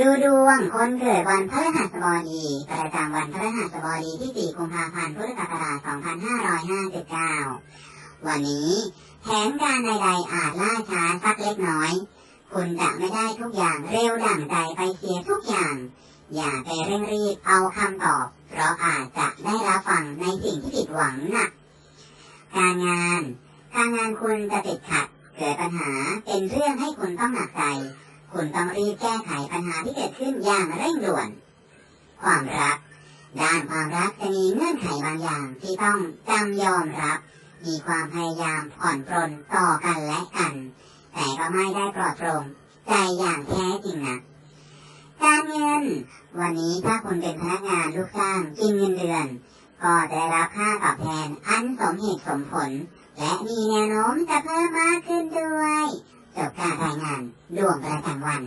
ดูดวงคนเกิดวันพฤหัสบดีประจำวันพฤหัสบดีที่4กุมภาพันธ์พุทธศักราช 2559 วันนี้แผนการใดๆอาจล่าช้าสักเล็กน้อย คุณจะไม่ได้ทุกอย่างเร็วดั่งใจไปเสียทุกอย่าง อย่าไปเร่งรีบเอาคำตอบ เพราะอาจจะได้รับฟังในสิ่งที่ผิดหวังหนัก การงาน การงานคุณจะติดขัด เกิดปัญหาเป็นเรื่องให้คุณต้องหนักใจ คุณต้องรีบแก้ไขปัญหาที่เกิดขึ้นอย่างเร่งด่วน ความรัก ด้านความรักจะมีเงื่อนไขบางอย่างที่ต้องจำยอมรับ มีความพยายามผ่อนปรนต่อกันและกัน แต่ก็ไม่ได้ปลอดโปร่งใจอย่างแท้จริงนะการเงิน วันนี้ถ้าคุณเป็นพนักงานลูกจ้างกินเงินเดือน ก็จะได้รับค่าตอบแทนอันสมเหตุสมผล และมีแนวโน้มจะเพิ่มมากขึ้นด้วยจบการ งานดวงประจำวัน